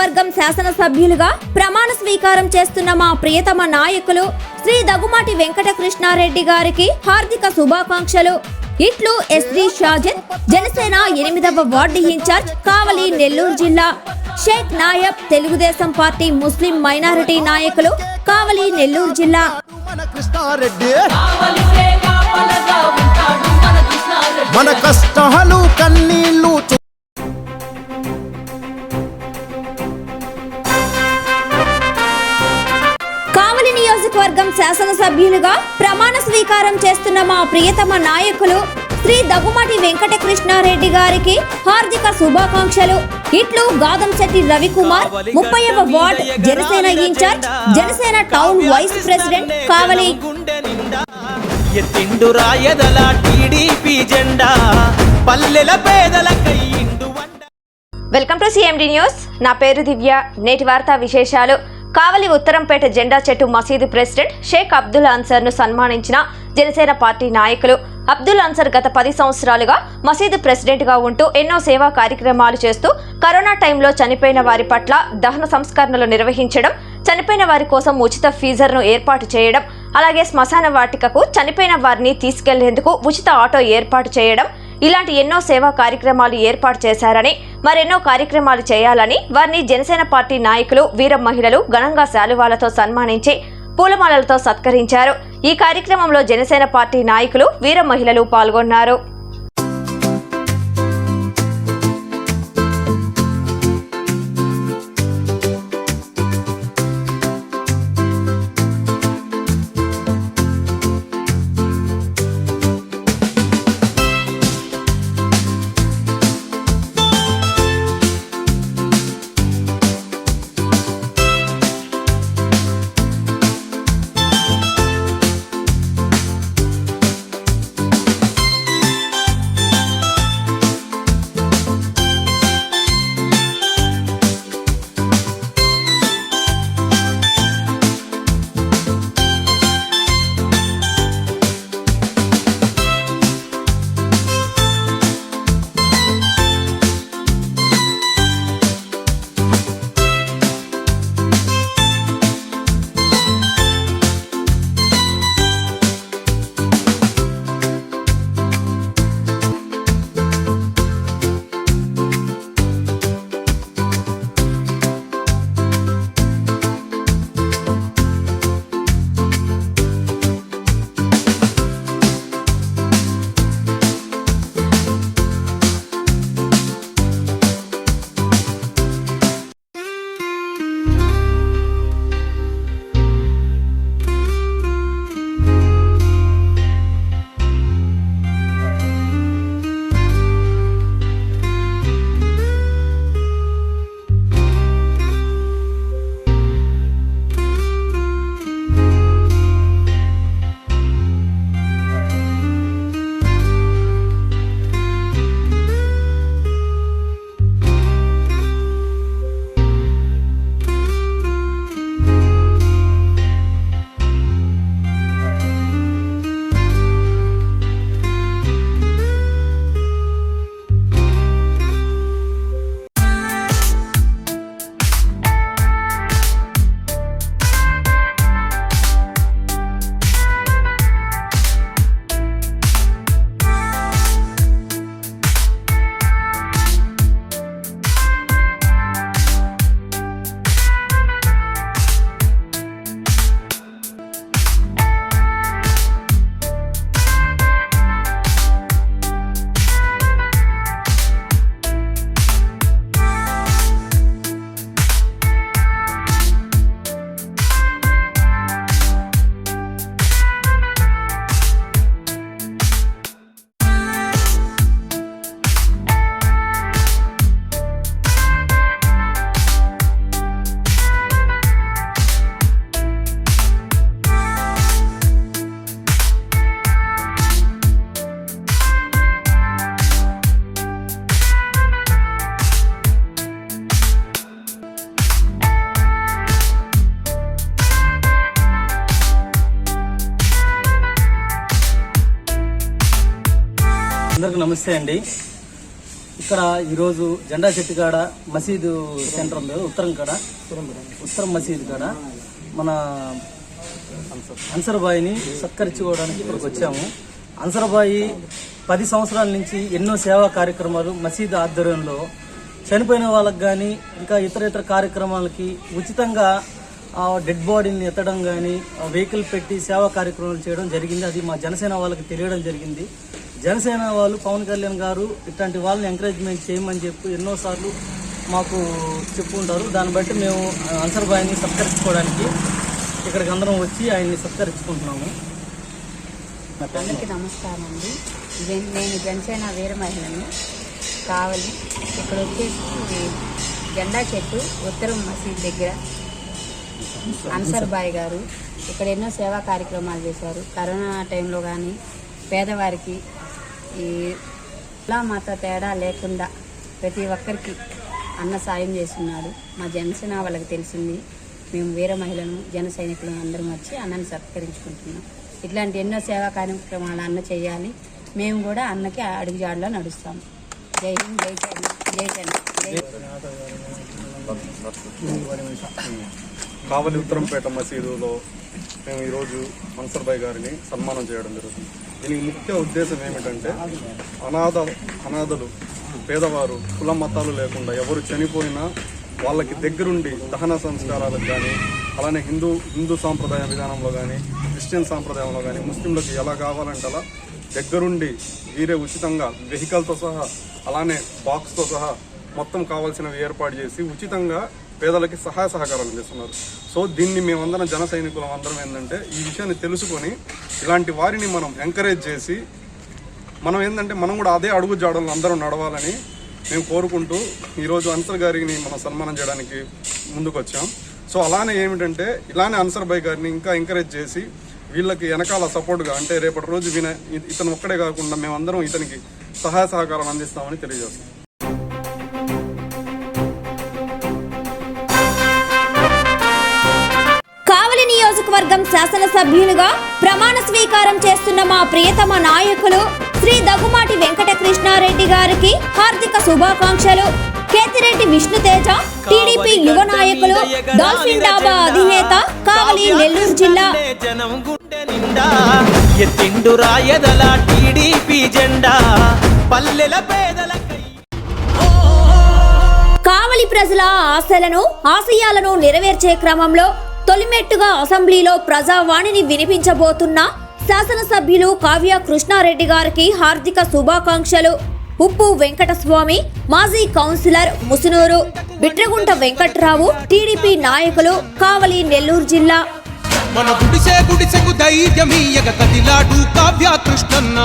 నియోజకవర్గం శాసనసభ్యులుగా ప్రమాణ స్వీకారం చేస్తున్న మా ప్రియతమ నాయకులు శ్రీ దగ్గుమాటి వెంకట కృష్ణారెడ్డి గారికి హార్దిక శుభాకాంక్షలు. ఇట్లు ఎస్డి షాజన్ జనసేన ఎనిమిదవ వార్డు ఇన్ఛార్జ్ కావలి నెల్లూరు జిల్లా. Sheikh Nayab Telugu Desam party Muslim minority నాయకులు కావలి నెల్లూరు జిల్లా. మన కష్టాలు కన్నీళ్ళు నియోజకవర్గం శాసనసభ్యులుగా ప్రమాణ స్వీకారం చేస్తున్న మా ప్రియతమ నాయకులు శ్రీ దగ్గుమాటి వెంకట కృష్ణారెడ్డి గారికి హార్దిక శుభాకాంక్షలు. ఇట్లు గాదంశెట్టి రవికుమార్ ముప్పైవ ward Janasena in charge Janasena town vice president Kavali గుండె నిండా. ఎత్తిండు రాయదల టీడీపీ జెండా. పల్లెల పేదల కయ్యిండు వండ. Welcome to CMD news. నా పేరు దివ్య. నేటి వార్తా విశేషాలు. కావలి ఉత్తరంపేట జెండా చెట్టు మసీదు ప్రెసిడెంట్ షేక్ అబ్దుల్ అన్సర్ను సన్మానించిన జనసేన పార్టీ నాయకులు. అబ్దుల్ అన్సర్ గత పది సంవత్సరాలుగా మసీదు ప్రెసిడెంట్గా ఉంటూ ఎన్నో సేవా కార్యక్రమాలు చేస్తూ కరోనా టైంలో చనిపోయిన వారి పట్ల దహన సంస్కరణలు నిర్వహించడం చనిపోయిన వారి కోసం ఉచిత ఫీజర్ను ఏర్పాటు చేయడం అలాగే శ్మశాన వాటికకు చనిపోయిన వారిని తీసుకెళ్ళేందుకు ఉచిత ఆటో ఏర్పాటు చేయడం ఇలాంటి ఎన్నో సేవా కార్యక్రమాలు ఏర్పాటు చేశారని మరెన్నో కార్యక్రమాలు చేయాలని వారిని జనసేన పార్టీ నాయకులు వీర మహిళలు ఘనంగా శాలువాలతో సన్మానించి పూలమాలలతో సత్కరించారు. ఈ కార్యక్రమంలో జనసేన పార్టీ నాయకులు వీర మహిళలు పాల్గొన్నారు. అందరికీ నమస్తే అండి. ఇక్కడ ఈరోజు జెండా చెట్టు కాడ మసీదు సెంటర్ ఉంది ఉత్తరం కాడ. ఉత్తరం మసీదు కాడ మన అన్సర్బాయిని సత్కరించుకోవడానికి ఇక్కడికి వచ్చాము. అన్సర్బాయి పది సంవత్సరాల నుంచి ఎన్నో సేవా కార్యక్రమాలు మసీదు ఆధ్వర్యంలో చనిపోయిన వాళ్ళకి కానీ ఇంకా ఇతర ఇతర కార్యక్రమాలకి ఉచితంగా ఆ డెడ్ బాడీని ఎత్తడం కానీ వెహికల్ పెట్టి సేవా కార్యక్రమాలు చేయడం జరిగింది. అది మా జనసేన వాళ్ళకి తెలియడం జరిగింది. జనసేన వాళ్ళు పవన్ కళ్యాణ్ గారు ఇట్లాంటి వాళ్ళని ఎంకరేజ్మెంట్ చేయమని చెప్పి ఎన్నోసార్లు మాకు చెప్పుకుంటారు. దాన్ని బట్టి మేము అన్సర్ బాయ్ని సత్కరించుకోవడానికి ఇక్కడికి అందరం వచ్చి ఆయన్ని సత్కరించుకుంటున్నాము. అందరికీ నమస్కారం అండి నేను జనసేన వీర మహిళను కావాలి. ఇక్కడ వచ్చేసి జెండా చెట్టు ఉత్తరం మసీద్ దగ్గర. అన్సర్ బాయ్ గారు ఇక్కడ ఎన్నో సేవా కార్యక్రమాలు చేశారు. కరోనా టైంలో కానీ పేదవారికి ఈ కుల మత తేడా లేకుండా ప్రతి ఒక్కరికి అన్న సాయం చేస్తున్నాడు. మా జనసేన వాళ్ళకి తెలిసింది మేము వీర మహిళను జన సైనికులను అందరం వచ్చి అన్నని సత్కరించుకుంటున్నాం. ఇట్లాంటి ఎన్నో సేవా కార్యక్రమాలు అన్న చేయాలి. మేము కూడా అన్నకి అడుగుజాడలో నడుస్తాం. జై హింద్ జై చైనా జై జై కావలి ఉత్తరంపేట మసీదులో మేము ఈరోజు అన్సర్ గారిని సన్మానం చేయడం జరుగుతుంది. దీనికి ముఖ్య ఉద్దేశం ఏమిటంటే అనాథ అనాథలు పేదవారు కుల మతాలు లేకుండా ఎవరు చనిపోయినా వాళ్ళకి దగ్గరుండి దహన సంస్కారాలకు కానీ అలానే హిందూ హిందూ సాంప్రదాయ విధానంలో కానీ క్రిస్టియన్ సాంప్రదాయంలో కానీ ముస్లింలకు ఎలా కావాలంటే అలా దగ్గరుండి వీరే ఉచితంగా వెహికల్తో సహా అలానే బాక్స్తో సహా మొత్తం కావాల్సినవి ఏర్పాటు చేసి ఉచితంగా పేదలకి సహాయ సహకారాలు అందిస్తున్నారు. సో దీన్ని మేమందరం జన సైనికులం అందరం ఏంటంటే ఈ విషయాన్ని తెలుసుకొని ఇలాంటి వారిని మనం ఎంకరేజ్ చేసి మనం ఏంటంటే మనం కూడా అదే అడుగు జాడలు అందరం నడవాలని మేము కోరుకుంటూ ఈరోజు అన్సర్ గారిని మనం సన్మానం చేయడానికి ముందుకు వచ్చాం సో అలానే ఏమిటంటే ఇలానే అన్సర్ భాయ్ గారిని ఇంకా ఎంకరేజ్ చేసి వీళ్ళకి వెనకాల సపోర్ట్గా అంటే రేపటి రోజు విన ఇతను ఒక్కడే కాకుండా మేమందరం ఇతనికి సహాయ సహకారం అందిస్తామని తెలియజేస్తాం నియోజకవర్గం శాసనసభ్యులుగా ప్రమాణ స్వీకారం చేస్తున్న మా ప్రియతమ నాయకులు శ్రీ దగ్గుమాటి వెంకట కృష్ణారెడ్డి గారికి హార్దిక శుభాకాంక్షలు. కేతిరెడ్డి విష్ణుతేజ టీడీపీ యువ నాయకులు డాల్ఫిన్ డాబా అధినేత కావలి నెల్లూరు జిల్లా. జనం గుండె నిండా. ఎత్తిండు రాయదల టీడీపీ జెండా. పల్లెల పేదలకై కావలి ప్రజల ఆశలను ఆశయాలను నెరవేర్చే క్రమంలో తొలిమెట్టుగా అసెంబ్లీలో ప్రజావాణిని వినిపించబోతున్న శాసనసభ్యులు కావ్య కృష్ణారెడ్డి గారికి హార్దిక శుభాకాంక్షలు. ఉప్పు వెంకటస్వామి మాజీ కౌన్సిలర్ ముసునూరు బిట్రగుంట వెంకట్రావు టీడీపీ నాయకులు కావలి నెల్లూరు జిల్లా. మన గుడిసె గుడిసెకు ధైర్యమీయగ కదిలాడు కావ్య కృష్ణన్న.